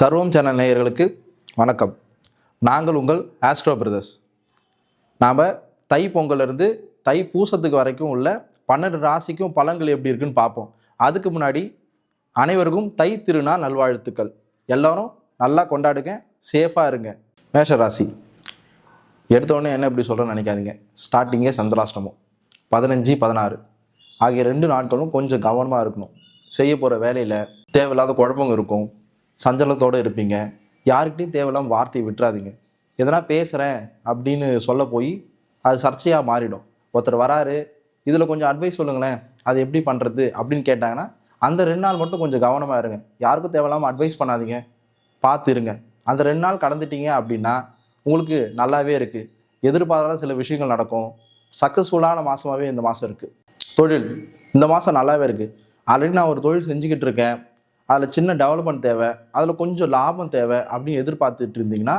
சர்வம் சேனல் நேயர்களுக்கு வணக்கம். நாங்கள் உங்கள் ஆஸ்ட்ரோ பிரதர்ஸ் நாம் தை பொங்கலேருந்து தை பூசத்துக்கு வரைக்கும் உள்ள பன்னெண்டு ராசிக்கும் பலன்கள் எப்படி இருக்குன்னு பார்ப்போம். அதுக்கு முன்னாடி அனைவருக்கும் தை திருநாள் நல்வாழ்த்துக்கள். எல்லோரும் நல்லா கொண்டாடுங்க சேஃபாக இருங்க. மேஷ ராசி. எடுத்தோடனே என்ன இப்படி சொல்கிறேன்னு நினைக்காதீங்க. ஸ்டார்டிங்கே சந்திராஷ்டமம். பதினஞ்சு பதினாறு. ஆகிய ரெண்டு நாட்களும் கொஞ்சம் கவனமாக இருக்கணும். செய்ய போகிற வேலையில் தேவையில்லாத குழப்பங்க இருக்கும். சஞ்சலத்தோடு இருப்பீங்க. யாருக்கிட்டையும் தேவையில்லாம வார்த்தையை விட்டுறாதீங்க. எதனா பேசுகிறேன் அப்படின்னு சொல்ல போய் அது சர்ச்சையாக மாறிடும். ஒருத்தர் வராரு இதில் கொஞ்சம் அட்வைஸ் சொல்லுங்களேன் அது எப்படி பண்ணுறது அப்படின்னு கேட்டாங்கன்னா அந்த ரெண்டு நாள் மட்டும் கொஞ்சம் கவனமாக இருங்க. யாருக்கும் தேவையில்லாமல் அட்வைஸ் பண்ணாதீங்க. பார்த்து இருங்க. அந்த ரெண்டு நாள் கடந்துட்டீங்க அப்படின்னா உங்களுக்கு நல்லாவே இருக்குது எதிர்பாராத சில விஷயங்கள் நடக்கும். சக்ஸஸ்ஃபுல்லான மாதமாகவே இந்த மாதம் இருக்குது தொழில். இந்த மாதம் நல்லாவே இருக்குது ஆல்ரெடி நான் ஒரு தொழில் செஞ்சுக்கிட்டு இருக்கேன். அதில் சின்ன டெவலப்மெண்ட் தேவை அதில் கொஞ்சம் லாபம் தேவை அப்படின்னு எதிர்பார்த்துட்டு இருந்தீங்கன்னா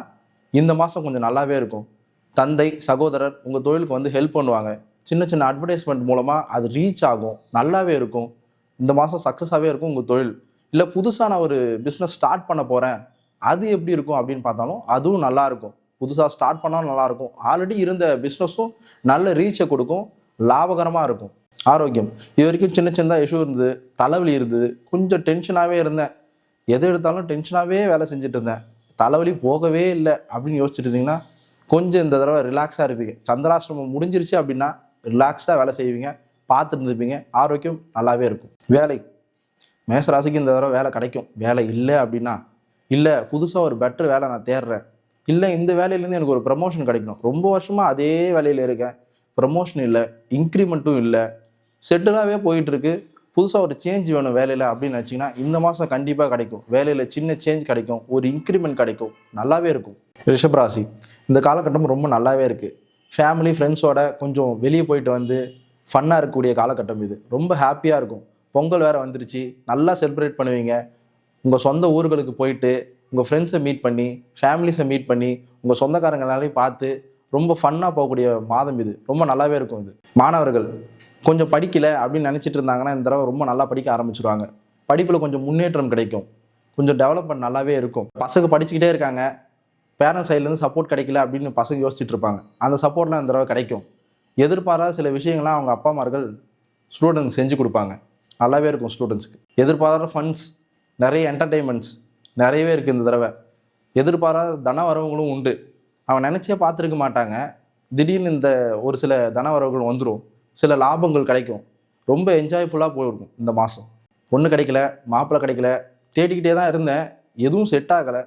இந்த மாதம் கொஞ்சம் நல்லாவே இருக்கும். தந்தை சகோதரர் உங்கள் தொழிலுக்கு வந்து ஹெல்ப் பண்ணுவாங்க. சின்ன சின்ன அட்வர்டைஸ்மெண்ட் மூலமாக அது ரீச் ஆகும். நல்லாவே இருக்கும். இந்த மாதம் சக்ஸஸாகவே இருக்கும் உங்கள் தொழில். இல்லை புதுசாக நான் ஒரு பிஸ்னஸ் ஸ்டார்ட் பண்ண போகிறேன் அது எப்படி இருக்கும் அப்படின்னு பார்த்தாலும் அதுவும் நல்லாயிருக்கும் புதுசாக ஸ்டார்ட் பண்ணாலும் நல்லாயிருக்கும் ஆல்ரெடி இருந்த பிஸ்னஸும் நல்ல ரீச்சை கொடுக்கும். லாபகரமாக இருக்கும். ஆரோக்கியம். இது வரைக்கும் சின்ன சின்னதாக இஷ்யூ இருந்தது. தலைவலி இருந்தது. கொஞ்சம் டென்ஷனாகவே இருந்தேன். எது எடுத்தாலும் டென்ஷனாகவே வேலை செஞ்சுட்டு இருந்தேன். தலைவலி போகவே இல்லை அப்படின்னு யோசிச்சுட்டு இருந்தீங்கன்னா கொஞ்சம் இந்த தடவை ரிலாக்ஸாக இருப்பீங்க. சந்திராசிரமம் முடிஞ்சிருச்சு அப்படின்னா ரிலாக்ஸ்டாக வேலை செய்வீங்க. பார்த்துட்டு இருந்துப்பீங்க ஆரோக்கியம் நல்லாவே இருக்கும். வேலை. மேசராசிக்கு இந்த தடவை வேலை கிடைக்கும். வேலை இல்லை அப்படின்னா இல்லை புதுசாக ஒரு பெட்டர் வேலை நான் தேடுறேன். இல்லை இந்த வேலையிலேருந்து எனக்கு ஒரு ப்ரமோஷன் கிடைக்கணும். ரொம்ப வருஷமாக அதே வேலையில் இருக்கேன். ப்ரமோஷன் இல்லை. இன்க்ரிமெண்ட்டும் இல்லை. செட்டிலாகவே போயிட்டுருக்கு. புதுசாக ஒரு சேஞ்ச் வேணும் வேலையில் அப்படின்னு நினச்சிங்கன்னா இந்த மாதம் கண்டிப்பாக கிடைக்கும். வேலையில் சின்ன சேஞ்ச் கிடைக்கும். ஒரு இன்க்ரிமெண்ட் கிடைக்கும். நல்லாவே இருக்கும். ரிஷபராசி இந்த காலகட்டம் ரொம்ப நல்லாவே இருக்குது ஃபேமிலி ஃப்ரெண்ட்ஸோட கொஞ்சம் வெளியே போயிட்டு வந்து ஃபன்னாக இருக்கக்கூடிய காலகட்டம் இது. ரொம்ப ஹாப்பியாக இருக்கும். பொங்கல் வேறு வந்துருச்சு. நல்லா செலிப்ரேட் பண்ணுவீங்க. உங்கள் சொந்த ஊர்களுக்கு போயிட்டு உங்கள் ஃப்ரெண்ட்ஸை மீட் பண்ணி ஃபேமிலிஸை மீட் பண்ணி உங்கள் சொந்தக்காரங்களாலையும் பார்த்து ரொம்ப ஃபன்னாக போகக்கூடிய மாதம் இது. ரொம்ப நல்லாவே இருக்கும் இது. மாணவர்கள் கொஞ்சம் படிக்கலை அப்படின்னு நினச்சிட்டு இருந்தாங்கன்னா இந்த தடவை ரொம்ப நல்லா படிக்க ஆரம்பிச்சிருவாங்க. படிப்பில் கொஞ்சம் முன்னேற்றம் கிடைக்கும். கொஞ்சம் டெவலப்மெண்ட் நல்லாவே இருக்கும். பசங்க படிச்சுக்கிட்டே இருக்காங்க. பேரண்ட்ஸ் சைட்லேருந்து சப்போர்ட் கிடைக்கல அப்படின்னு பசங்க யோசிச்சுட்டு இருப்பாங்க. அந்த சப்போர்ட்லாம் இந்த தடவை கிடைக்கும். எதிர்பாராத சில விஷயங்கள்லாம் அவங்க அப்பா அம்மார்கள் ஸ்டூடெண்ட்ஸ் செஞ்சு கொடுப்பாங்க. நல்லாவே இருக்கும் ஸ்டூடெண்ட்ஸ்க்கு எதிர்பாராத ஃபண்ட்ஸ் நிறைய என்டர்டெயின்மெண்ட்ஸ் நிறையவே இருக்குது இந்த தடவை. எதிர்பாராத தன வரவுகளும் உண்டு. அவன் நினச்சே பார்த்துருக்க மாட்டாங்க. திடீர்னு இந்த ஒரு சில தன வரவுகள் வந்துடும் சில லாபங்கள் கிடைக்கும். ரொம்ப என்ஜாய்ஃபுல்லாக போயிருக்கும் இந்த மாதம் பொண்ணு கிடைக்கல மாப்பிள்ளை கிடைக்கல தேடிக்கிட்டே தான் இருந்தேன். எதுவும் செட் ஆகலை.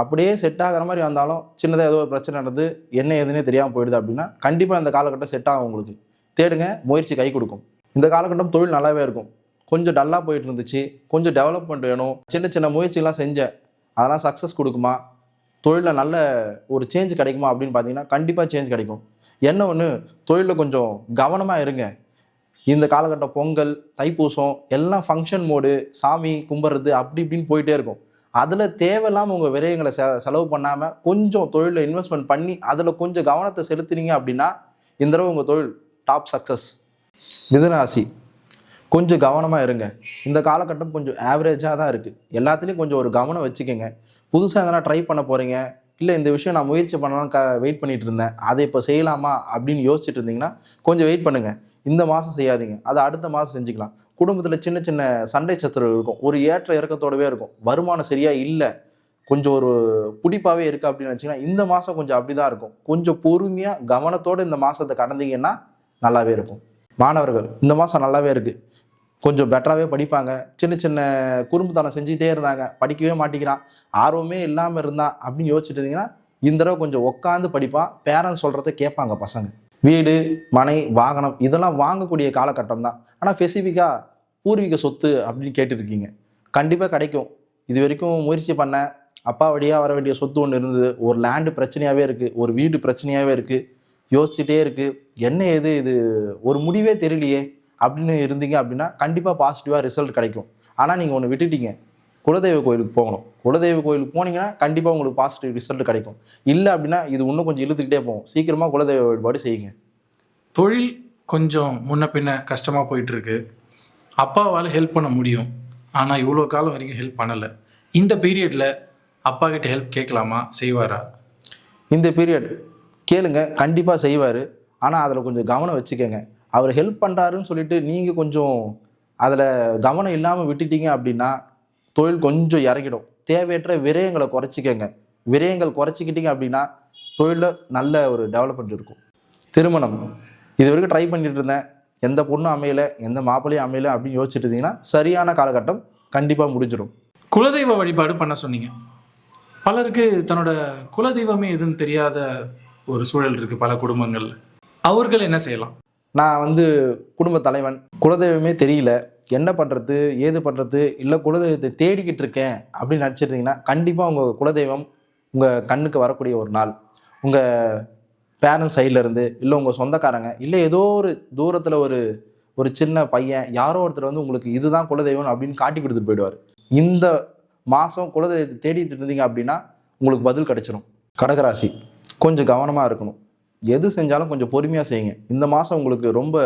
அப்படியே செட் ஆகிற மாதிரி வந்தாலும் சின்னதாக ஏதோ ஒரு பிரச்சனை நடந்து என்ன ஏதுன்னே தெரியாமல் போயிடுது அப்படின்னா கண்டிப்பாக இந்த காலகட்டம் செட் ஆகும் உங்களுக்கு. தேடுங்க முயற்சி கை கொடுக்கும். இந்த காலகட்டம் தொழில் நல்லாவே இருக்கும். கொஞ்சம் டல்லாக போயிட்டு இருந்துச்சு. கொஞ்சம் டெவலப்மெண்ட் வேணும். சின்ன சின்ன முயற்சிலாம் செஞ்சேன். அதெல்லாம் சக்ஸஸ் கொடுக்குமா? தொழிலில் நல்ல ஒரு சேஞ்ச் கிடைக்குமா அப்படின்னு பார்த்தீங்கன்னா கண்டிப்பாக சேஞ்ச் கிடைக்கும். என்ன ஒன்று தொழிலில் கொஞ்சம் கவனமாக இருங்க. இந்த காலகட்டம் பொங்கல் தைப்பூசம் எல்லாம் ஃபங்க்ஷன் மோடு சாமி கும்பிட்றது அப்படி இப்படின்னு போயிட்டே இருக்கும். அதில் தேவையில்லாமல் உங்கள் விரயங்களை செ செலவு பண்ணாமல் கொஞ்சம் தொழிலில் இன்வெஸ்ட்மெண்ட் பண்ணி அதில் கொஞ்சம் கவனத்தை செலுத்துனீங்க அப்படின்னா இந்த தடவை உங்கள் தொழில் டாப் சக்ஸஸ் மிதனராசி கொஞ்சம் கவனமாக இருங்க. இந்த காலகட்டம் கொஞ்சம் ஆவரேஜாக தான் இருக்குது எல்லாத்துலேயும் கொஞ்சம் ஒரு கவனம் வச்சுக்கோங்க. புதுசாக எதனா ட்ரை பண்ண போகிறீங்க இல்லை இந்த விஷயம் நான் முயற்சி பண்ணலாம் க வெயிட் பண்ணிட்டு இருந்தேன். அதை இப்போ செய்யலாமா அப்படின்னு யோசிச்சுட்டு இருந்தீங்கன்னா கொஞ்சம் வெயிட் பண்ணுங்கள் இந்த மாதம் செய்யாதீங்க. அதை அடுத்த மாதம் செஞ்சுக்கலாம். குடும்பத்தில் சின்ன சின்ன சண்டை சத்துரு இருக்கும். ஒரு ஏற்ற இறக்கத்தோடவே இருக்கும். வருமானம் சரியாக இல்லை. கொஞ்சம் ஒரு பிடிப்பாகவே இருக்குது அப்படின்னு நினச்சிங்கன்னா இந்த மாதம் கொஞ்சம் அப்படி தான் இருக்கும். கொஞ்சம் பொறுமையாக கவனத்தோடு இந்த மாதத்தை கடந்தீங்கன்னா நல்லாவே இருக்கும். மாணவர்கள் இந்த மாதம் நல்லாவே இருக்குது கொஞ்சம் பெட்டராகவே படிப்பாங்க. சின்ன சின்ன குறும்புத்தனம் செஞ்சுக்கிட்டே இருந்தாங்க. படிக்கவே மாட்டேங்கிறான். ஆர்வமே இல்லாமல் இருந்தான் அப்படின்னு யோசிச்சுட்டு இருந்தீங்கன்னா இந்த தடவை கொஞ்சம் உட்காந்து படிப்பான். பேரண்ட்ஸ் சொல்கிறத கேட்பாங்க பசங்க. வீடு மனை வாகனம் இதெல்லாம் வாங்கக்கூடிய காலகட்டம் தான். ஆனால் ஸ்பெசிஃபிக்காக பூர்வீக சொத்து அப்படின்னு கேட்டுருக்கீங்க. கண்டிப்பாக கிடைக்கும். இது வரைக்கும் முயற்சி பண்ண அப்பா வழியாக வர வேண்டிய சொத்து ஒன்று இருந்தது. ஒரு லேண்டு பிரச்சனையாகவே இருக்குது ஒரு வீடு பிரச்சனையாகவே இருக்குது யோசிச்சுட்டே இருக்குது என்ன எது இது? ஒரு முடிவே தெரியலையே. அப்படின்னு இருந்தீங்க அப்படின்னா கண்டிப்பாக பாசிட்டிவாக ரிசல்ட் கிடைக்கும். ஆனால் நீங்கள் ஒன்று விட்டுட்டீங்க. குலதெய்வ கோயிலுக்கு போகணும். குலதெய்வ கோயிலுக்கு போனீங்கன்னா கண்டிப்பாக உங்களுக்கு பாசிட்டிவ் ரிசல்ட் கிடைக்கும். இல்லை அப்படின்னா இது இன்னும் கொஞ்சம் இழுத்துக்கிட்டே போகும். சீக்கிரமாக குலதெய்வ வழிபாடு செய்யுங்க. தொழில் கொஞ்சம் முன்ன பின்ன கஷ்டமாக போயிட்டு இருக்கு அப்பாவால் ஹெல்ப் பண்ண முடியும். ஆனால் இவ்வளோ காலம் வரைக்கும் ஹெல்ப் பண்ணலை. இந்த பீரியடில் அப்பா கிட்ட ஹெல்ப் கேட்கலாமா? செய்வாரா? இந்த பீரியட் கேளுங்க. கண்டிப்பாக செய்வார். ஆனால் அதில் கொஞ்சம் கவனம் வச்சுக்கோங்க. அவர் ஹெல்ப் பண்ணுறாருன்னு சொல்லிட்டு நீங்கள் கொஞ்சம் அதில் கவனம் இல்லாமல் விட்டுட்டீங்க அப்படின்னா தொழில் கொஞ்சம் இறங்கிடும். தேவையற்ற விரயங்களை குறைச்சிக்கங்க. விரயங்கள் குறைச்சிக்கிட்டீங்க அப்படின்னா தொழிலில் நல்ல ஒரு டெவலப்மெண்ட் இருக்கும். திருமணம். இது வரைக்கும் ட்ரை பண்ணிட்டு இருந்தேன். எந்த பொண்ணும் அமையலை எந்த மாப்பிள்ளையும் அமையலை அப்படின்னு யோசிச்சுட்டு இருந்தீங்கன்னா சரியான காலகட்டம் கண்டிப்பாக முடிஞ்சிடும் குலதெய்வ வழிபாடு பண்ண சொன்னீங்க. பலருக்கு தன்னோட குலதெய்வமே எதுன்னு தெரியாத ஒரு சூழல் இருக்குது பல குடும்பங்களில். அவர்கள் என்ன செய்யலாம்? நான் வந்து குடும்ப தலைவன். குலதெய்வமே தெரியல. என்ன பண்ணுறது ஏது பண்ணுறது இல்லை குலதெய்வத்தை தேடிக்கிட்டு இருக்கேன் அப்படின்னு நினச்சிருந்தீங்கன்னா கண்டிப்பாக உங்கள் குலதெய்வம் உங்கள் கண்ணுக்கு வரக்கூடிய ஒரு நாள். உங்கள் பேரண்ட்ஸ் சைட்லேருந்து இல்லை உங்கள் சொந்தக்காரங்க இல்லை ஏதோ ஒரு தூரத்தில் ஒரு ஒரு சின்ன பையன் யாரோ ஒருத்தர் வந்து உங்களுக்கு இதுதான் குலதெய்வம் அப்படின்னு காட்டி கொடுத்துட்டு போயிடுவார். இந்த மாதம் குலதெய்வத்தை தேடிட்டு இருந்தீங்க அப்படின்னா உங்களுக்கு பதில் கிடச்சிரும். கடகராசி. கொஞ்சம் கவனமாக இருக்கணும். எது செஞ்சாலும் கொஞ்சம் பொறுமையாக செய்யுங்க. இந்த மாதம் உங்களுக்கு ரொம்ப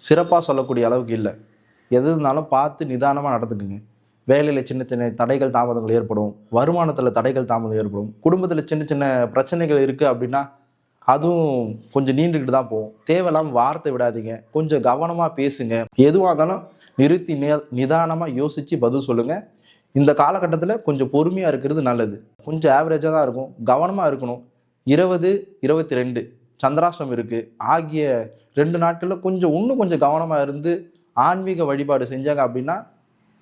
சிறப்பாக சொல்லக்கூடிய அளவுக்கு இல்லை. எது இருந்தாலும் பார்த்து நிதானமாக நடந்துக்குங்க. வேலையில் சின்ன சின்ன தடைகள் தாமதங்கள் ஏற்படும். வருமானத்தில் தடைகள் தாமதம் ஏற்படும். குடும்பத்தில் சின்ன சின்ன பிரச்சனைகள் இருக்குது அப்படின்னா அதுவும் கொஞ்சம் நீண்டுக்கிட்டு தான் போகும். தேவையில்லாமல் வார்த்தை விடாதீங்க. கொஞ்சம் கவனமாக பேசுங்க. எதுவாக இருந்தாலும் நிறுத்தி நிதானமாக யோசித்து பதில் சொல்லுங்கள் இந்த காலகட்டத்தில் கொஞ்சம் பொறுமையாக இருக்கிறது நல்லது. கொஞ்சம் ஆவரேஜாக தான் இருக்கும். கவனமாக இருக்கணும். இருபது இருபத்தி ரெண்டு சந்திராஷ்டம் இருக்குது ஆகிய ரெண்டு நாட்களில் கொஞ்சம் இன்னும் கொஞ்சம் கவனமாக இருந்து ஆன்மீக வழிபாடு செஞ்சாங்க அப்படின்னா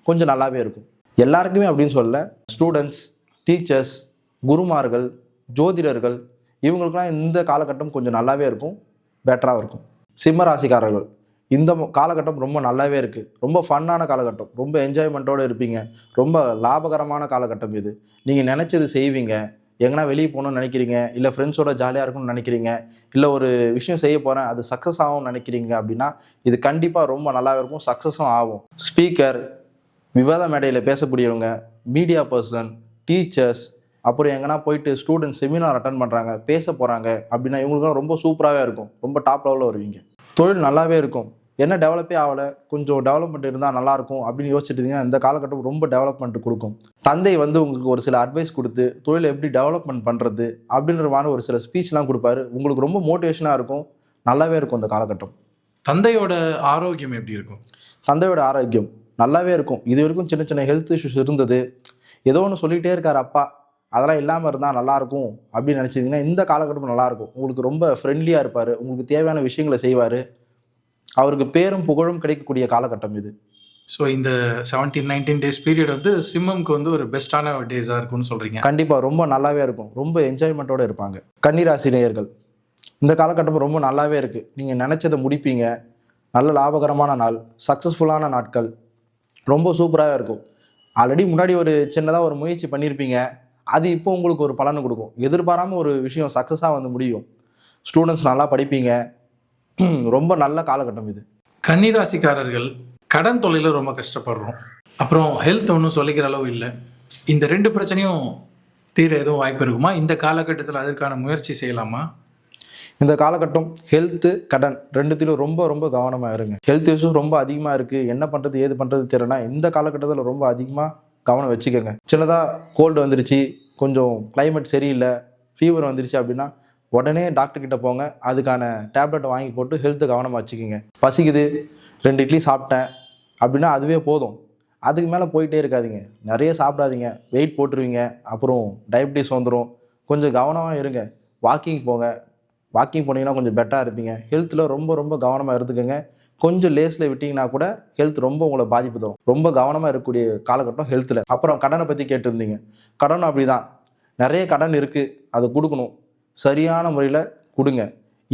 கொஞ்சம் நல்லாவே இருக்கும். எல்லாருக்குமே அப்படின்னு சொல்ல ஸ்டூடெண்ட்ஸ் டீச்சர்ஸ் குருமார்கள் ஜோதிடர்கள் இவங்களுக்கெல்லாம் இந்த காலகட்டம் கொஞ்சம் நல்லாவே இருக்கும். பெட்டராக இருக்கும். சிம்ம ராசிக்காரர்கள் இந்த ம- காலகட்டம் ரொம்ப நல்லாவே இருக்குது ரொம்ப ஃபன்னான காலகட்டம். ரொம்ப என்ஜாய்மெண்ட்டோடு இருப்பீங்க. ரொம்ப லாபகரமான காலகட்டம் இது. நீங்கள் நினச்சது செய்வீங்க. எங்கன்னா வெளியே போகணும்னு நினைக்கிறீங்க? இல்லை ஃப்ரெண்ட்ஸோட ஜாலியாக இருக்கணும்னு நினைக்கிறீங்க? இல்லை ஒரு விஷயம் செய்ய போகிறேன் அது சக்ஸஸ் ஆகும்னு நினைக்கிறீங்க அப்படின்னா இது கண்டிப்பாக ரொம்ப நல்லாவே இருக்கும் சக்ஸஸும் ஆகும். ஸ்பீக்கர் விவாத மேடையில் பேசக்கூடியவங்க மீடியா பர்சன் டீச்சர்ஸ் அப்புறம் எங்கன்னா போயிட்டு ஸ்டூடெண்ட் செமினார் அட்டன் பண்ணுறாங்க பேச போகிறாங்க அப்படின்னா இவங்களுக்குலாம் ரொம்ப சூப்பராகவே இருக்கும். ரொம்ப டாப் லெவலில் வருவீங்க. தொழில் நல்லாவே இருக்கும். என்ன டெவலப்பே ஆகலை? கொஞ்சம் டெவலப்மெண்ட் இருந்தால் நல்லாயிருக்கும் அப்படின்னு யோசிச்சுட்டு இந்த காலகட்டம் ரொம்ப டெவலப்மெண்ட் கொடுக்கும். தந்தை வந்து உங்களுக்கு ஒரு சில அட்வைஸ் கொடுத்து தொழிலை எப்படி டெவலப்மெண்ட் பண்ணுறது அப்படின்றமான ஒரு சில ஸ்பீச்லாம் கொடுப்பாரு. உங்களுக்கு ரொம்ப மோட்டிவேஷனாக இருக்கும். நல்லாவே இருக்கும் இந்த காலகட்டம். தந்தையோட ஆரோக்கியம் எப்படி இருக்கும்? தந்தையோட ஆரோக்கியம் நல்லாவே இருக்கும். இது வரைக்கும் சின்ன சின்ன ஹெல்த் இஷ்யூஸ் இருந்தது. ஏதோ ஒன்று சொல்லிகிட்டே இருக்கார் அப்பா. அதெல்லாம் இல்லாமல் இருந்தால் நல்லாயிருக்கும் அப்படின்னு நினச்சிங்கன்னா இந்த காலகட்டம் நல்லாயிருக்கும் உங்களுக்கு ரொம்ப ஃப்ரெண்ட்லியாக இருப்பார். உங்களுக்கு தேவையான விஷயங்களை செய்வார். அவருக்கு பேரும் புகழும் கிடைக்கக்கூடிய காலகட்டம் இது. ஸோ இந்த செவன்டீன் நைன்டீன் டேஸ் பீரியட் வந்து சிம்மம்க்கு வந்து ஒரு பெஸ்ட்டான டேஸாக இருக்கும்னு சொல்கிறீங்க கண்டிப்பாக ரொம்ப நல்லாவே இருக்கும். ரொம்ப என்ஜாய்மெண்ட்டோட இருப்பாங்க. கன்னிராசி நேயர்கள். இந்த காலகட்டம் ரொம்ப நல்லாவே இருக்குது நீங்கள் நினச்சதை முடிப்பீங்க. நல்ல லாபகரமான நாள். சக்ஸஸ்ஃபுல்லான நாட்கள். ரொம்ப சூப்பராகவே இருக்கும். ஆல்ரெடி முன்னாடி ஒரு சின்னதாக ஒரு முயற்சி பண்ணியிருப்பீங்க அது இப்போ உங்களுக்கு ஒரு பலனை கொடுக்கும். எதிர்பாராமல் ஒரு விஷயம் சக்ஸஸாக வந்து முடியும். ஸ்டூடெண்ட்ஸ் நல்லா படிப்பீங்க. ரொம்ப நல்ல காலகட்டம் இது. கன்னிராசிக்காரர்கள் கடன் தொல்லையில் ரொம்ப கஷ்டப்படுறோம். அப்புறம் ஹெல்த் ஒன்றும் சொல்லிக்கிற அளவு இல்லை. இந்த ரெண்டு பிரச்சனையும் தீர எதுவும் வாய்ப்பு இருக்குமா? இந்த காலகட்டத்தில் அதற்கான முயற்சி செய்யலாமா? இந்த காலகட்டம் ஹெல்த்து கடன் ரெண்டுத்திலும் ரொம்ப ரொம்ப கவனமாக இருங்க. ஹெல்த் இஷ்யூஸ் ரொம்ப அதிகமாக இருக்குது என்ன பண்ணுறது ஏது பண்ணுறது தெரியலனா இந்த காலகட்டத்தில் ரொம்ப அதிகமாக கவனம் வச்சுக்கோங்க. சின்னதாக கோல்டு வந்துருச்சு. கொஞ்சம் climate சரியில்லை. ஃபீவர் வந்துருச்சு அப்படின்னா உடனே டாக்டர்கிட்ட போங்க. அதுக்கான டேப்லெட்டை வாங்கி போட்டு ஹெல்த்தை கவனமாக வச்சுக்கோங்க. பசிக்குது ரெண்டு இட்லி சாப்பிட்டேன் அப்படின்னா அதுவே போதும். அதுக்கு மேலே போயிட்டே இருக்காதிங்க. நிறைய சாப்பிடாதீங்க. வெயிட் போட்டுருவீங்க. அப்புறம் டயபிட்டிஸ் வந்துடும் கொஞ்சம் கவனமாக இருங்க. வாக்கிங் போங்க. வாக்கிங் போனீங்கன்னா கொஞ்சம் பெட்டராக இருப்பீங்க. ஹெல்த்தில் ரொம்ப ரொம்ப கவனமாக இருந்துக்கோங்க. கொஞ்சம் லேஸில் விட்டிங்கன்னா கூட ஹெல்த் ரொம்ப உங்களை பாதிப்பு தரும். ரொம்ப கவனமாக இருக்கக்கூடிய காலகட்டம் ஹெல்த்தில் அப்புறம் கடனை பற்றி கேட்டிருந்தீங்க. கடன் அப்படி தான் நிறைய கடன் இருக்குது அதை கொடுக்கணும். சரியான முறையில் கொடுங்க.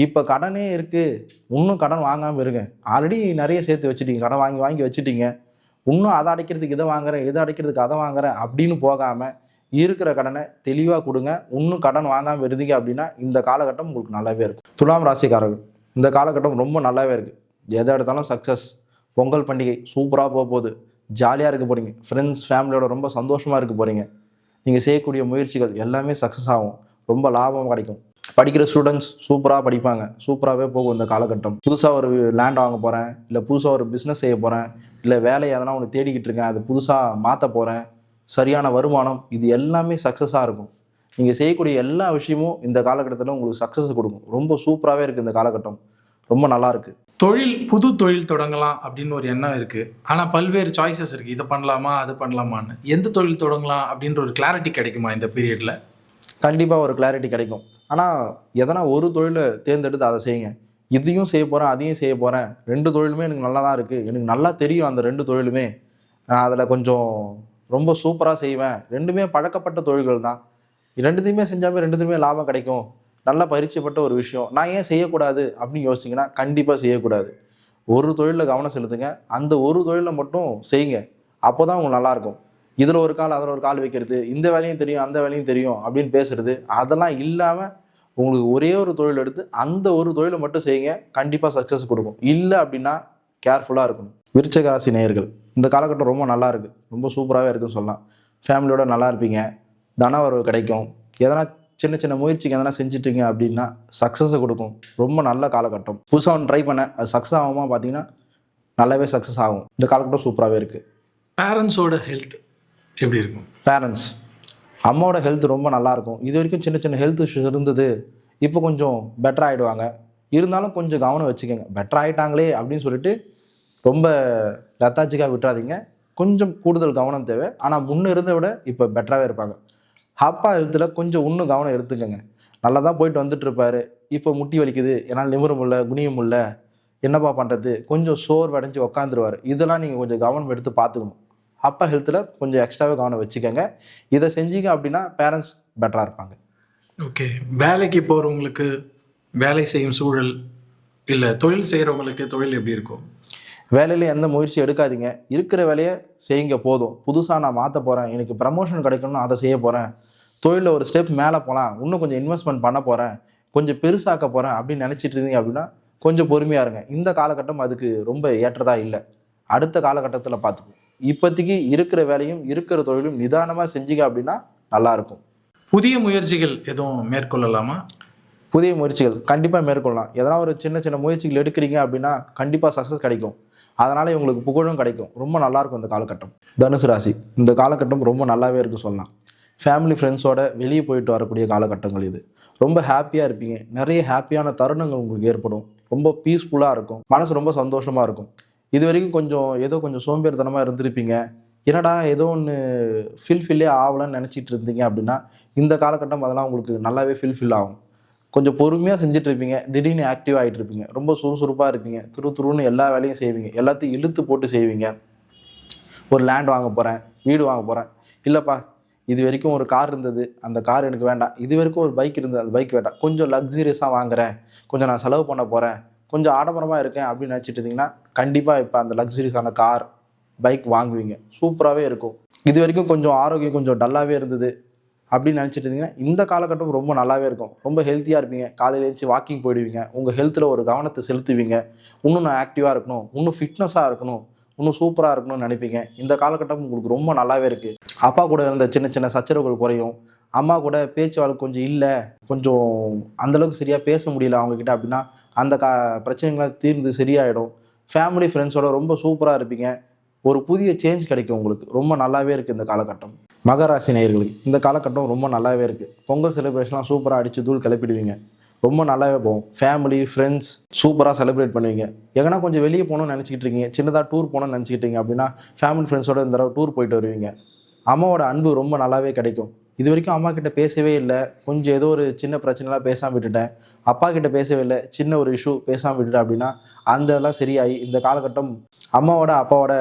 இப்போ கடனே இருக்குது இன்னும் கடன் வாங்காமல் இருங்க. ஆல்ரெடி நிறைய சேர்த்து வச்சுட்டீங்க. கடன் வாங்கி வாங்கி வச்சுட்டீங்க. இன்னும் அதை அடைக்கிறதுக்கு இதை வாங்குறேன் இதை அடைக்கிறதுக்கு அதை வாங்குறேன் அப்படின்னு போகாமல் இருக்கிற கடனை தெளிவாக கொடுங்க. இன்னும் கடன் வாங்காமல் இருந்தீங்க அப்படின்னா இந்த காலகட்டம் உங்களுக்கு நல்லாவே இருக்கும். துலாம் ராசிக்காரர்கள் இந்த காலகட்டம் ரொம்ப நல்லாவே இருக்குது எதை எடுத்தாலும் சக்ஸஸ் பொங்கல் பண்டிகை சூப்பராக போக போகுது. ஜாலியாக இருக்க போகிறீங்க ஃப்ரெண்ட்ஸ் ஃபேமிலியோட ரொம்ப சந்தோஷமாக இருக்க போகிறீங்க நீங்கள் செய்யக்கூடிய முயற்சிகள் எல்லாமே சக்ஸஸ் ஆகும். ரொம்ப லாபம் கிடைக்கும். படிக்கிற ஸ்டூடெண்ட்ஸ் சூப்பராக படிப்பாங்க. சூப்பராகவே போகும் இந்த காலகட்டம். புதுசாக ஒரு லேண்ட் வாங்க போகிறேன் இல்லை புதுசாக ஒரு பிஸ்னஸ் செய்ய போகிறேன் இல்லை வேலையை எதனா ஒன்று தேடிக்கிட்டு இருக்கேன் அது புதுசாக மாற்ற போகிறேன் சரியான வருமானம் இது எல்லாமே சக்ஸஸாக இருக்கும். நீங்கள் செய்யக்கூடிய எல்லா விஷயமும் இந்த காலகட்டத்தில் உங்களுக்கு சக்ஸஸ் கொடுக்கும். ரொம்ப சூப்பராகவே இருக்குது இந்த காலகட்டம். ரொம்ப நல்லா இருக்கு. தொழில் புது தொழில் தொடங்கலாம் அப்படின்னு ஒரு எண்ணம் இருக்குது ஆனால் பல்வேறு சாய்ஸஸ் இருக்குது இதை பண்ணலாமா அது பண்ணலாமான்னு. எந்த தொழில் தொடங்கலாம் அப்படின்ற ஒரு கிளாரிட்டி கிடைக்குமா இந்த பீரியடில் கண்டிப்பாக ஒரு கிளாரிட்டி கிடைக்கும். ஆனால் எதனா ஒரு தொழிலை தேர்ந்தெடுத்து அதை செய்யுங்க. இதையும் செய்ய போகிறேன் அதையும் செய்ய போகிறேன் ரெண்டு தொழிலுமே எனக்கு நல்லா தான் இருக்குது எனக்கு நல்லா தெரியும் அந்த ரெண்டு தொழிலுமே. நான் அதில் கொஞ்சம் ரொம்ப சூப்பராக செய்வேன். ரெண்டுமே பழக்கப்பட்ட தொழில்கள் தான். ரெண்டுத்தையுமே செஞ்சாமே ரெண்டுத்தையுமே லாபம் கிடைக்கும். நல்லா பரிச்சயப்பட்ட ஒரு விஷயம். நான் ஏன் செய்யக்கூடாது அப்படின்னு யோசிச்சிங்கன்னா கண்டிப்பாக செய்யக்கூடாது. ஒரு தொழிலில் கவனம் செலுத்துங்க. அந்த ஒரு தொழிலை மட்டும் செய்யுங்க. அப்போ தான் உங்களுக்கு நல்லாயிருக்கும் இதில் ஒரு கால் அதில் ஒரு கால் வைக்கிறது இந்த வேலையும் தெரியும் அந்த வேலையும் தெரியும் அப்படின்னு பேசுறது அதெல்லாம் இல்லாமல் உங்களுக்கு ஒரே ஒரு தொழில் எடுத்து அந்த ஒரு தொழிலை மட்டும் செய்யுங்க. கண்டிப்பாக சக்ஸஸ் கொடுக்கும். இல்லை அப்படின்னா கேர்ஃபுல்லாக இருக்கணும். விருச்சக ராசி நேயர்கள் இந்த காலகட்டம் ரொம்ப நல்லா இருக்கு. ரொம்ப சூப்பராகவே இருக்குன்னு சொல்லலாம். ஃபேமிலியோட நல்லா இருப்பீங்க. தன வரவு கிடைக்கும். எதனா சின்ன சின்ன முயற்சிக்கு எதனா செஞ்சுட்டீங்க அப்படின்னா சக்ஸஸை கொடுக்கும். ரொம்ப நல்ல காலகட்டம். புதுசாக ஒன்று ட்ரை பண்ண அது சக்ஸஸ் ஆகுமா பார்த்தீங்கன்னா நல்லாவே சக்ஸஸ் ஆகும். இந்த காலகட்டம் சூப்பராகவே இருக்குது பேரண்ட்ஸோட ஹெல்த் எப்படி இருக்கும்? பேரண்ட்ஸ் அம்மாவோட ஹெல்த் ரொம்ப நல்லாயிருக்கும் இது வரைக்கும் சின்ன சின்ன ஹெல்த் இஷ்யூஸ் இருந்தது. இப்போ கொஞ்சம் பெட்டர் ஆகிடுவாங்க இருந்தாலும் கொஞ்சம் கவனம் வச்சுக்கோங்க. பெட்டர் ஆகிட்டாங்களே அப்படின்னு சொல்லிட்டு ரொம்ப லத்தாச்சிக்காக விட்டுறாதீங்க. கொஞ்சம் கூடுதல் கவனம் தேவை. ஆனால் முன்னே இருந்ததை விட இப்போ பெட்டராகவே இருப்பாங்க. அப்பா ஹெல்த்தில் கொஞ்சம் இன்னும் கவனம் எடுத்துக்கோங்க. நல்லா தான் போயிட்டு வந்துட்டுருப்பாரு இப்போ முட்டி வலிக்குது. என்னால் நிமிர முடியல குனிய முடியல. என்னப்பா பண்ணுறது கொஞ்சம் சோர்வடைஞ்சு உக்காந்துருவார். இதெல்லாம் நீங்கள் கொஞ்சம் கவனம் எடுத்து பார்த்துக்கணும். அப்பா ஹெல்த்தில் கொஞ்சம் எக்ஸ்ட்ராவே கவனம் வச்சுக்கோங்க. இதை செஞ்சீங்க அப்படின்னா பேரண்ட்ஸ் பெட்டராக இருப்பாங்க. ஓகே வேலைக்கு போகிறவங்களுக்கு வேலை செய்யும் சூழல் இல்லை தொழில் செய்கிறவங்களுக்கு தொழில் எப்படி இருக்கும்? வேலையில் எந்த முயற்சி எடுக்காதீங்க. இருக்கிற வேலையை செய்யுங்க போதும். புதுசாக நான் மாற்ற போகிறேன் எனக்கு ப்ரமோஷன் கிடைக்கணும்னு அதை செய்ய போகிறேன் தொழிலில் ஒரு ஸ்டெப் மேலே போகலாம் இன்னும் கொஞ்சம் இன்வெஸ்ட்மெண்ட் பண்ண போகிறேன் கொஞ்சம் பெருசாக்க போகிறேன் அப்படின்னு நினச்சிட்டு இருந்தீங்க அப்படின்னா கொஞ்சம் பொறுமையாக இருங்க. இந்த காலகட்டம் அதுக்கு ரொம்ப ஏற்றதா இல்லை. அடுத்த காலகட்டத்தில் பார்த்துப்போம். இப்போதைக்கு இருக்கிற வேலையும் இருக்கிற தொழிலும் நிதானமாக செஞ்சீங்க அப்படின்னா நல்லாயிருக்கும். புதிய முயற்சிகள் எதுவும் மேற்கொள்ளலாமா? புதிய முயற்சிகள் கண்டிப்பாக மேற்கொள்ளலாம். எதனா ஒரு சின்ன சின்ன முயற்சிகள் எடுக்கிறீங்க அப்படின்னா கண்டிப்பாக சக்ஸஸ் கிடைக்கும். அதனால் இவங்களுக்கு புகழும் கிடைக்கும். ரொம்ப நல்லாயிருக்கும் இந்த காலகட்டம். தனுசு ராசி. இந்த காலகட்டம் ரொம்ப நல்லாவே இருக்கு சொல்லலாம். ஃபேமிலி ஃப்ரெண்ட்ஸோட வெளியே போயிட்டு வரக்கூடிய காலகட்டங்கள் இது. ரொம்ப ஹாப்பியாக இருப்பீங்க. நிறைய ஹாப்பியான தருணங்கள் உங்களுக்கு ஏற்படும். ரொம்ப பீஸ்ஃபுல்லாக இருக்கும். மனசு ரொம்ப சந்தோஷமாக இருக்கும். இது வரைக்கும் கொஞ்சம் ஏதோ கொஞ்சம் சோம்பேறித்தனமாக இருந்திருப்பீங்க. என்னடா ஏதோ ஒன்று ஃபில்ஃபில்லே ஆகலன்னு நினச்சிட்டு இருந்தீங்க அப்படின்னா இந்த காலகட்டம் அதெல்லாம் உங்களுக்கு நல்லாவே ஃபில்ஃபில் ஆகும். கொஞ்சம் பொறுமையாக செஞ்சிட்ருப்பீங்க திடீர்னு ஆக்டிவ் ஆகிட்டு இருப்பீங்க. ரொம்ப சுறுசுறுப்பாக இருப்பீங்க. துரு துருன்னு எல்லா வேலையும் செய்வீங்க. எல்லாத்தையும் இழுத்து போட்டு செய்வீங்க. ஒரு லேண்ட் வாங்க போகிறேன் வீடு வாங்க போகிறேன் இல்லைப்பா இது வரைக்கும் ஒரு கார் இருந்தது. அந்த கார் எனக்கு வேண்டாம். இது வரைக்கும் ஒரு பைக் இருந்தது. அந்த பைக் வேண்டாம். கொஞ்சம் லக்ஸுரியஸாக வாங்குறேன். கொஞ்சம் நான் செலவு பண்ண போகிறேன் கொஞ்சம் ஆடம்பரமாக இருக்கேன் அப்படின்னு நினச்சிட்டு இருந்தீங்கன்னா கண்டிப்பாக இப்போ அந்த லக்ஸுரிஸான கார் பைக் வாங்குவீங்க. சூப்பராகவே இருக்கும். இது வரைக்கும் கொஞ்சம் ஆரோக்கியம் கொஞ்சம் டல்லாகவே இருந்தது அப்படின்னு நினச்சிட்டு இருந்தீங்கன்னா இந்த காலகட்டம் ரொம்ப நல்லாவே இருக்கும். ரொம்ப ஹெல்த்தியாக இருப்பீங்க. காலையில் எழுந்துச்சு வாக்கிங் போயிடுவீங்க. உங்கள் ஹெல்த்தில் ஒரு கவனத்தை செலுத்துவீங்க. இன்னும் நான் ஆக்டிவாக இருக்கணும். இன்னும் ஃபிட்னஸாக இருக்கணும். இன்னும் சூப்பராக இருக்கணும்னு நினைப்பீங்க. இந்த காலகட்டம் உங்களுக்கு ரொம்ப நல்லாவே இருக்குது அப்பா கூட இருந்த சின்ன சின்ன சச்சரவுகள் குறையும். அம்மா கூட பேச்சு வழக்கு கொஞ்சம் இல்லை. கொஞ்சம் அந்தளவுக்கு சரியாக பேச முடியல அவங்கக்கிட்ட அப்படின்னா அந்த கா பிரச்சனைகள்லாம் தீர்ந்து சரியாயிடும். ஃபேமிலி ஃப்ரெண்ட்ஸோட ரொம்ப சூப்பராக இருப்பீங்க. ஒரு புதிய சேஞ்ச் கிடைக்கும் உங்களுக்கு. ரொம்ப நல்லாவே இருக்குது இந்த காலகட்டம். மகராசி நேயர்களுக்கு இந்த காலகட்டம் ரொம்ப நல்லாவே இருக்குது பொங்கல் செலிப்ரேஷன்லாம் சூப்பராக அடித்து தூள் கிளப்பிடுவீங்க. ரொம்ப நல்லாவே போகும். ஃபேமிலி ஃப்ரெண்ட்ஸ் சூப்பராக செலிப்ரேட் பண்ணுவீங்க. எங்கன்னா கொஞ்சம் வெளியே போகணும்னு நினச்சிக்கிட்டு இருக்கீங்க. சின்னதாக டூர் போகணும்னு நினச்சிக்கிட்டீங்க அப்படின்னா ஃபேமிலி ஃப்ரெண்ட்ஸோட இந்த தடவை டூர் போயிட்டு வருவீங்க. அம்மாவோட அன்பு ரொம்ப நல்லாவே கிடைக்கும். இது வரைக்கும் அம்மா கிட்ட பேசவே இல்லை. கொஞ்சம் ஏதோ ஒரு சின்ன பிரச்சனைலாம் பேசாமல் விட்டுட்டேன். அப்பா கிட்ட பேசவே இல்லை. சின்ன ஒரு இஷ்யூ பேசாமல் விட்டுட்டேன் அப்படின்னா அந்த இதெல்லாம் சரியாகி இந்த காலகட்டம் அம்மாவோட அப்பாவோட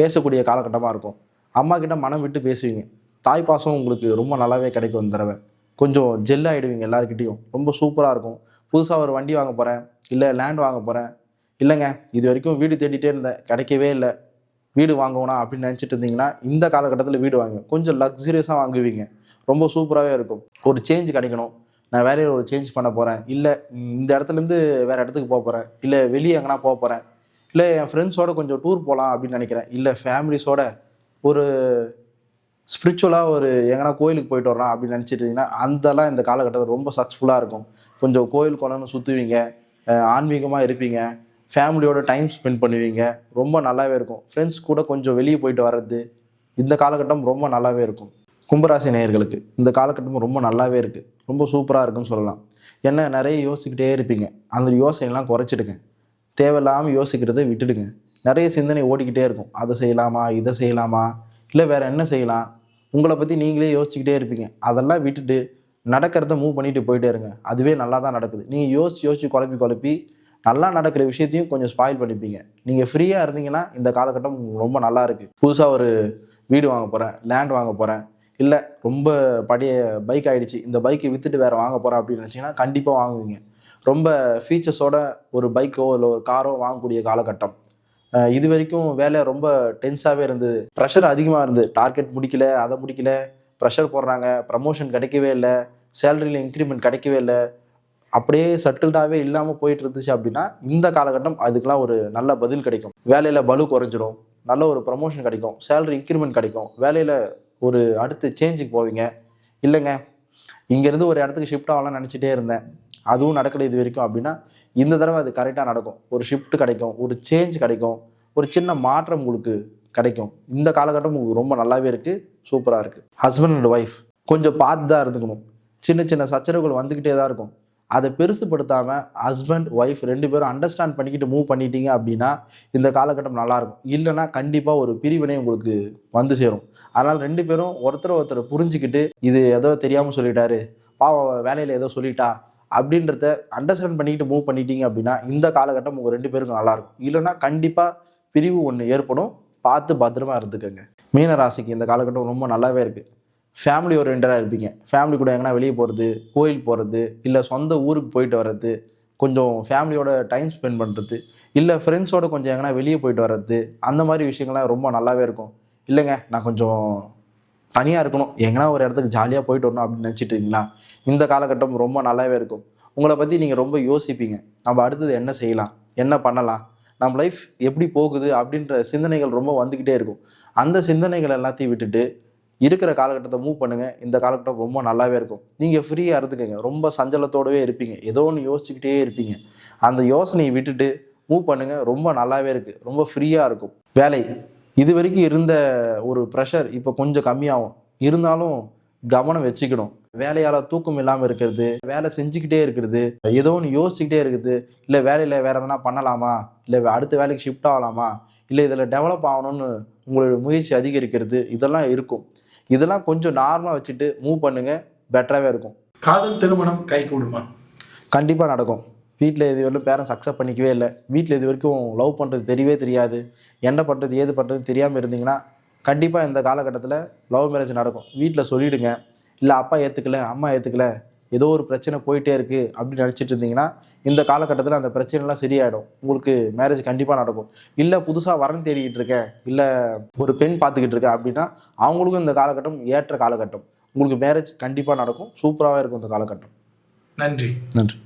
பேசக்கூடிய காலகட்டமாக இருக்கும். அம்மா கிட்ட மனம் விட்டு பேசுவீங்க. தாய் பாசம் உங்களுக்கு ரொம்ப நல்லாவே கிடைக்கும் இந்த தடவை. கொஞ்சம் ஜெல் ஆகிடுவீங்க எல்லாருக்கிட்டையும் ரொம்ப சூப்பராக இருக்கும். புதுசாக ஒரு வண்டி வாங்க போகிறேன் இல்லை லேண்ட் வாங்க போகிறேன் இல்லைங்க இது வரைக்கும் வீடு தேடிட்டே இருந்தேன். கிடைக்கவே இல்லை. வீடு வாங்கணும் அப்படின்னு நினச்சிட்டு இருந்தீங்கன்னா இந்த காலகட்டத்தில் வீடு வாங்குவேன் கொஞ்சம் லக்ஸரியஸாக வாங்குவீங்க. ரொம்ப சூப்பராகவே இருக்கும். ஒரு சேஞ்ச் கிடைக்கணும். நான் வேலையில் ஒரு சேஞ்ச் பண்ண போகிறேன் இல்லை இந்த இடத்துலேருந்து வேறு இடத்துக்கு போக போகிறேன் இல்லை வெளியே எங்கன்னா போக போகிறேன் இல்லை என் ஃப்ரெண்ட்ஸோட கொஞ்சம் டூர் போகலாம் அப்படின்னு நினைக்கிறேன். இல்லை ஃபேமிலிஸோட ஒரு ஸ்பிரிச்சுவலாக ஒரு எங்கன்னா கோயிலுக்கு போயிட்டு வரலாம் அப்படின்னு நினச்சிட்டு இருந்தீங்கன்னா இந்த காலகட்டத்தில் ரொம்ப சக்ஸஸ்ஃபுல்லாக இருக்கும். கொஞ்சம் கோயில் குளம்னு சுற்றுவீங்க ஆன்மீகமாக இருப்பீங்க. ஃபேமிலியோட டைம் ஸ்பெண்ட் பண்ணுவீங்க. ரொம்ப நல்லாவே இருக்கும். ஃப்ரெண்ட்ஸ் கூட கொஞ்சம் வெளியே போயிட்டு வர்றது இந்த காலகட்டம் ரொம்ப நல்லாவே இருக்கும். கும்பராசி நேயர்களுக்கு இந்த காலகட்டம் ரொம்ப நல்லாவே இருக்குது ரொம்ப சூப்பராக இருக்குன்னு சொல்லலாம். என்ன நிறைய யோசிச்சுக்கிட்டே இருப்பீங்க. அந்த யோசனைலாம் குறைச்சிடுங்க. தேவையில்லாமல் யோசிக்கிறதை விட்டுடுங்க. நிறைய சிந்தனை ஓடிக்கிட்டே இருக்கும். அதை செய்யலாமா இதை செய்யலாமா இல்லை வேறு என்ன செய்யலாம்? உங்களை பற்றி நீங்களே யோசிச்சுக்கிட்டே இருப்பீங்க. அதெல்லாம் விட்டுட்டு நடக்கிறத மூவ் பண்ணிட்டு போயிட்டே இருங்க. அதுவே நல்லா தான் நடக்குது. நீங்கள் யோசிச்சு யோசிச்சு குழப்பி குழப்பி நல்லா நடக்கிற விஷயத்தையும் கொஞ்சம் ஸ்பாயில் பண்ணிப்பீங்க. நீங்கள் ஃப்ரீயாக இருந்தீங்கன்னா இந்த காலகட்டம் ரொம்ப நல்லா இருக்குது புதுசாக ஒரு வீடு வாங்க போகிறேன் லேண்ட் வாங்க போகிறேன் இல்லை ரொம்ப பழைய பைக் ஆகிடுச்சு இந்த பைக்கை விற்றுட்டு வேறு வாங்க போகிறேன் அப்படின்னு நினச்சிங்கன்னா கண்டிப்பாக வாங்குவீங்க. ரொம்ப ஃபீச்சர்ஸோட ஒரு பைக்கோ இல்லை ஒரு காரோ வாங்கக்கூடிய காலகட்டம். இது வரைக்கும் வேலை ரொம்ப டென்ஸாகவே இருந்தது. ப்ரெஷர் அதிகமாக இருந்தது டார்கெட் முடிக்கல அதை முடிக்கல. ப்ரெஷர் போடுறாங்க. ப்ரமோஷன் கிடைக்கவே இல்லை. சேலரியில் இன்க்ரிமெண்ட் கிடைக்கவே இல்லை. அப்படியே சட்டில்டாகவே இல்லாமல் போயிட்டு இருந்துச்சு அப்படின்னா இந்த காலகட்டம் அதுக்கெலாம் ஒரு நல்ல பதில் கிடைக்கும். வேலையில் பலு குறைஞ்சிரும். நல்ல ஒரு ப்ரமோஷன் கிடைக்கும். சேலரி இன்க்ரிமெண்ட் கிடைக்கும். வேலையில் ஒரு அடுத்து சேஞ்சுக்கு போவீங்க. இல்லைங்க இங்கேருந்து ஒரு இடத்துக்கு ஷிஃப்ட் ஆகலாம்னு நினச்சிட்டே இருந்தேன். அதுவும் நடக்கல இது வரைக்கும் அப்படின்னா இந்த தடவை அது கரெக்டாக நடக்கும். ஒரு ஷிஃப்ட் கிடைக்கும் ஒரு சேஞ்ச் கிடைக்கும் ஒரு சின்ன மாற்றம் உங்களுக்கு கிடைக்கும். இந்த காலகட்டம் உங்களுக்கு ரொம்ப நல்லாவே இருக்குது சூப்பராக இருக்குது ஹஸ்பண்ட் அண்ட் ஒய்ஃப் கொஞ்சம் பார்த்து தான் இருந்துக்கணும். சின்ன சின்ன சச்சரவுகள் வந்துக்கிட்டே தான் இருக்கும். அதை பெருசுப்படுத்தாமல் ஹஸ்பண்ட் ஒய்ஃப் ரெண்டு பேரும் அண்டர்ஸ்டாண்ட் பண்ணிக்கிட்டு மூவ் பண்ணிட்டீங்க அப்படின்னா இந்த காலகட்டம் நல்லாயிருக்கும் இல்லைன்னா கண்டிப்பாக ஒரு பிரிவினை உங்களுக்கு வந்து சேரும். அதனால் ரெண்டு பேரும் ஒருத்தர் ஒருத்தர் புரிஞ்சுக்கிட்டு இது ஏதோ தெரியாமல் சொல்லிட்டாரு பாவம் வேலையில் ஏதோ சொல்லிட்டா அப்படின்றத அண்டர்ஸ்டாண்ட் பண்ணிக்கிட்டு மூவ் பண்ணிட்டீங்க அப்படின்னா இந்த காலகட்டம் உங்கள் ரெண்டு பேருக்கும் நல்லாயிருக்கும் இல்லைன்னா கண்டிப்பாக பிரிவு ஒன்று ஏற்படும். பார்த்து பத்திரமா இருந்துக்கோங்க. மீன ராசிக்கு இந்த காலகட்டம் ரொம்ப நல்லாவே இருக்குது ஃபேமிலி ஓரியன்டாக இருப்பீங்க. ஃபேமிலி கூட எங்கன்னா வெளியே போகிறது கோயில் போகிறது இல்லை சொந்த ஊருக்கு போயிட்டு வர்றது கொஞ்சம் ஃபேமிலியோட டைம் ஸ்பெண்ட் பண்ணுறது இல்லை ஃப்ரெண்ட்ஸோட கொஞ்சம் எங்கன்னா வெளியே போயிட்டு வர்றது அந்த மாதிரி விஷயங்கள்லாம் ரொம்ப நல்லாவே இருக்கும். இல்லைங்க நான் கொஞ்சம் தனியாக இருக்கணும். எங்கன்னா ஒரு இடத்துக்கு ஜாலியாக போயிட்டு வரணும் அப்படின்னு நினச்சிட்டு இருக்கீங்களா இந்த காலகட்டம் ரொம்ப நல்லாவே இருக்கும். உங்களை பற்றி நீங்கள் ரொம்ப யோசிப்பீங்க. நம்ம அடுத்தது என்ன செய்யலாம்? என்ன பண்ணலாம்? நம்ம லைஃப் எப்படி போகுது? அப்படின்ற சிந்தனைகள் ரொம்ப வந்துக்கிட்டே இருக்கும். அந்த சிந்தனைகள் எல்லாத்தையும் விட்டுட்டு இருக்கிற காலகட்டத்தை மூவ் பண்ணுங்கள் இந்த காலகட்டம் ரொம்ப நல்லாவே இருக்கும். நீங்கள் ஃப்ரீயாக இருந்துக்கங்க. ரொம்ப சஞ்சலத்தோடவே இருப்பீங்க. ஏதோ ஒன்று யோசிச்சுக்கிட்டே இருப்பீங்க. அந்த யோசனையை விட்டுட்டு மூவ் பண்ணுங்கள் ரொம்ப நல்லாவே இருக்குது ரொம்ப ஃப்ரீயாக இருக்கும். வேலை. இது வரைக்கும் இருந்த ஒரு ப்ரெஷர் இப்போ கொஞ்சம் கம்மியாகும். இருந்தாலும் கவனம் வச்சுக்கணும். வேலையால் தூக்கம் இல்லாமல் இருக்கிறது வேலை செஞ்சுக்கிட்டே இருக்கிறது ஏதோ ஒன்று யோசிச்சுக்கிட்டே இருக்குது. இல்லை வேலையில் வேறு எதனா பண்ணலாமா? இல்லை அடுத்த வேலைக்கு ஷிஃப்ட் ஆகலாமா? இல்லை இதில் டெவலப் ஆகணும்னு உங்களோட முயற்சி அதிகரிக்கிறது. இதெல்லாம் இருக்கும். இதெல்லாம் கொஞ்சம் நார்மலாக வச்சுட்டு மூவ் பண்ணுங்கள் பெட்டராகவே இருக்கும். காதல் திருமணம் கை கூடுமா கண்டிப்பாக நடக்கும். வீட்டில் இது வரைக்கும் பேரண்ட்ஸ் அக்செப்ட் பண்ணிக்கவே இல்லை. வீட்டில் இது வரைக்கும் லவ் பண்ணுறது தெரியவே தெரியாது. என்ன பண்ணுறது ஏது பண்ணுறது தெரியாமல் இருந்தீங்கன்னா கண்டிப்பாக இந்த காலகட்டத்தில் லவ் மேரேஜ் நடக்கும். வீட்டில் சொல்லிவிடுங்க இல்லை அப்பா ஏற்றுக்கல அம்மா ஏற்றுக்கல ஏதோ ஒரு பிரச்சனை போயிட்டே இருக்குது அப்படின்னு நினச்சிட்டு இருந்தீங்கன்னா இந்த காலகட்டத்தில் அந்த பிரச்சனைலாம் சரியாயிடும். உங்களுக்கு மேரேஜ் கண்டிப்பாக நடக்கும். இல்லை புதுசாக வரன் தேடிக்கிட்டு இருக்கேன். இல்லை ஒரு பெண் பார்த்துக்கிட்டு இருக்கேன் அப்படின்னா அவங்களுக்கும் இந்த காலகட்டம் ஏற்ற காலகட்டம். உங்களுக்கு மேரேஜ் கண்டிப்பாக நடக்கும். சூப்பராகவே இருக்கும் இந்த காலகட்டம். நன்றி. நன்றி.